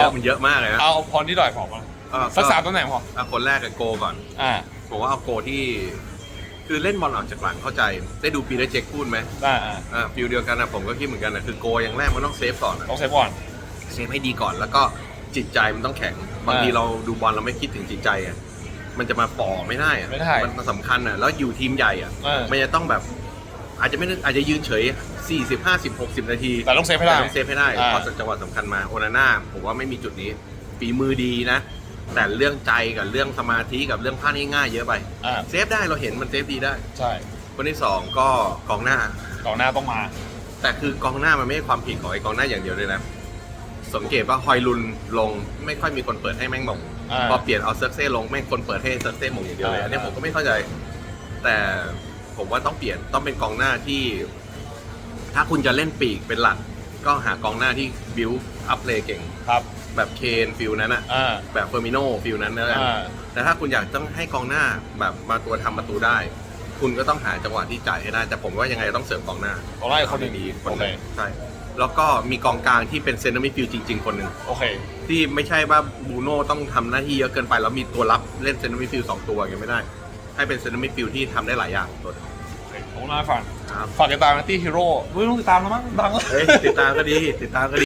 เยอะเอามัมันเยอะมากเลยนะเอาพอนิดหน่อยพอมาเออสักสามตำแหน่งพออะคนแรกกับโกก่อน อ่า ผมว่าเอาโกที่ คือเล่นบอลออกจากหลังเข้าใจ ได้ดูปีเตอร์เจ็คพูดไหมอ่าอ่าอ่าฟิลเดียวกันนะผมก็คิดเหมือนกันนะคือโกอย่างแรกมันต้องเซฟก่อนอะต้องเซฟก่อนเซฟให้ดีก่อน แล้วก็จิตใจมันต้องแข็ง บางทีอ่าเราดูบอลเราไม่คิดถึงจิตใจอะมันจะมาป่อไม่ได้อะไม่ได้ มันสำคัญอะแล้วอยู่ทีมใหญ่อะเออมันจะต้องแบบ อาจจะไม่ได้อาจจะยืนเฉย 40 50 60 นาทีแต่ต้องเซฟให้ได้แต่ต้องเซฟให้ได้อ่าพอจังหวะสำคัญมาโอนาน่าผมว่าไม่มีจุดนี้ฝีมือดีนะ แต่เรื่องใจกับเรื่องสมาธิกับเรื่องพลาดง่ายๆเยอะไป อ่าเซฟได้เราเห็นมันเซฟดีได้ ใช่คนที่สองก็กองหน้า กองหน้าต้องมา แต่คือกองหน้ามันไม่ใช่ความผิดของไอ้กองหน้าอย่างเดียวเลยนะสังเกตว่าฮอยลุนลงไม่ค่อยมีคนเปิดให้แม่งมงอ่า พอเปลี่ยนเอาเซิร์ฟเซ่ลงแม่งคนเปิดให้เซิร์ฟเซ่มงอย่างเดียวเลยอ่าอันนี้ผมก็ไม่เข้าใจ แต่ ผมว่าต้องเปลี่ยนต้องเป็นกองหน้าที่ ถ้าคุณจะเล่นปีกเป็นหลัก ก็หากองหน้าที่บิวอัพเลย์เก่ง ครับแบบเคนฟิลนั้นอะอ่า แบบเฟอร์มิโนฟิลนั้นนะอ่า แต่ถ้าคุณอยากต้องให้กองหน้าแบบมาตัวทำประตูได้ คุณก็ต้องหาจังหวะที่จ่ายให้ได้ แต่ผมว่ายังไงต้องเสริมกองหน้ากองหน้าอีกคนหนึ่งดีคโอนหเคนึ่งใช่แล้วก็มีกองกลางที่เป็นเซนเตอร์มิดฟิลด์จริง ๆ คนหนึ่ง โอเค ที่ไม่ใช่ว่าบูโน่ต้องทำหน้าที่เยอะเกินไป แล้วมีตัวรับเล่นเซนเตอร์มิดฟิลด์สองตัวอย่างเงี้ยไม่ได้ ให้เป็นเซนเตอร์มิดฟิลด์ที่ทำได้หลายอย่างตัวหนึ่งโอเคกองหน้าฝั่งครับ ฝากติดตามนะที่ฮีโร่ไม่ต้องติดตามแล้วมั้งดังแล้ว เฮ้ยติดตามก็ดีติดตามก็ดี